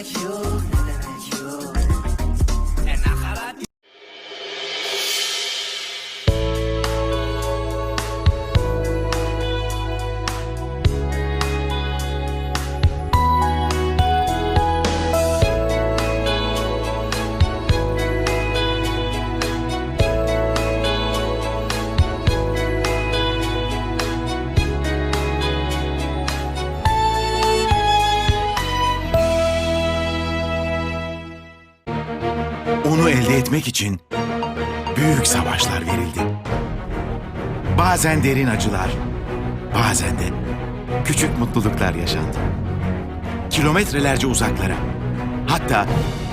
demek yok, Onu elde etmek için büyük savaşlar verildi. Bazen derin acılar, bazen de küçük mutluluklar yaşandı. Kilometrelerce uzaklara, hatta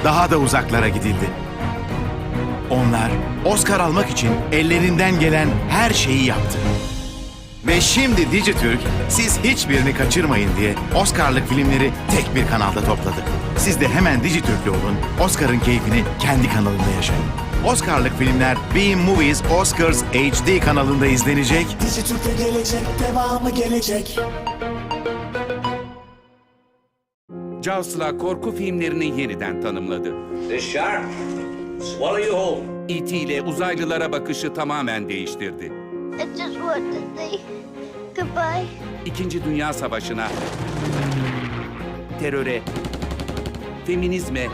daha da uzaklara gidildi. Onlar Oscar almak için ellerinden gelen her şeyi yaptı. Ve şimdi Dijitürk siz hiçbirini kaçırmayın diye Oscar'lık filmleri tek bir kanalda topladı. Siz de hemen Dijitürk'lü olun, Oscar'ın keyfini kendi kanalında yaşayın. Oscar'lık filmler Beam Movies Oscars HD kanalında izlenecek Dijitürk'te gelecek, devamı gelecek. Jaws'la korku filmlerini yeniden tanımladı. The shark. Swallow you whole. E.T. ile uzaylılara bakışı tamamen değiştirdi. I just want to say goodbye. İkinci Dünya Savaşı'na, teröre, feminizme,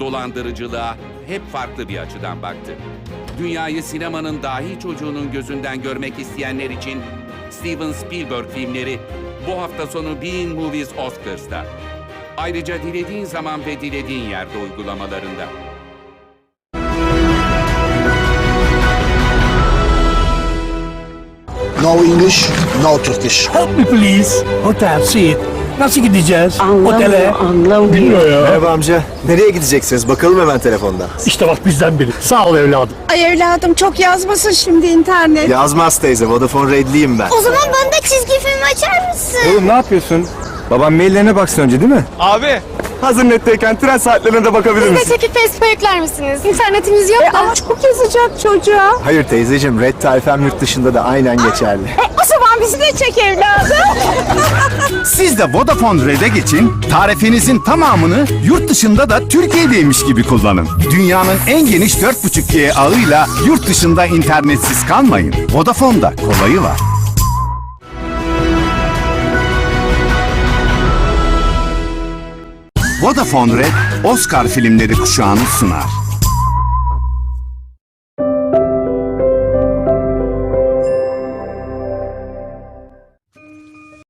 dolandırıcılığa hep farklı bir açıdan baktı. Dünyayı sinemanın dahi çocuğunun gözünden görmek isteyenler için Steven Spielberg filmleri bu hafta sonu Being Movies Oscars'ta. Ayrıca dilediğin zaman ve dilediğin yerde uygulamalarında. No English, no Turkish. Help me please. Hotel, see Nasıl gideceğiz? Anlamıyor, Otele. anlamıyor. Ya. Merhaba amca. Nereye gideceksiniz? Bakalım hemen telefonda. İşte bak bizden biri. Sağ ol evladım. Ay evladım çok yazmasın şimdi internet. Yazmaz teyze. Vodafone Red'liyim ben. O zaman bana da çizgi film açar mısın? Oğlum ne yapıyorsun? Babam maillerine baksın önce değil mi? Abi. Hazır netteyken tren saatlerine de bakabilir misin? Çekip Facebook'a yükler misiniz? İnternetimiz yok da. Ama çok yazacak çocuğa. Hayır teyzeciğim. Red Tayfem yurt dışında da aynen geçerli. E, o zaman bizi de çek evladım. Siz de Vodafone Red'e geçin, tarifinizin tamamını yurt dışında da Türkiye'deymiş gibi kullanın. Dünyanın en geniş 4.5G ağıyla yurt dışında internetsiz kalmayın. Vodafone'da kolayı var. Vodafone Red, Oscar filmleri kuşağını sunar.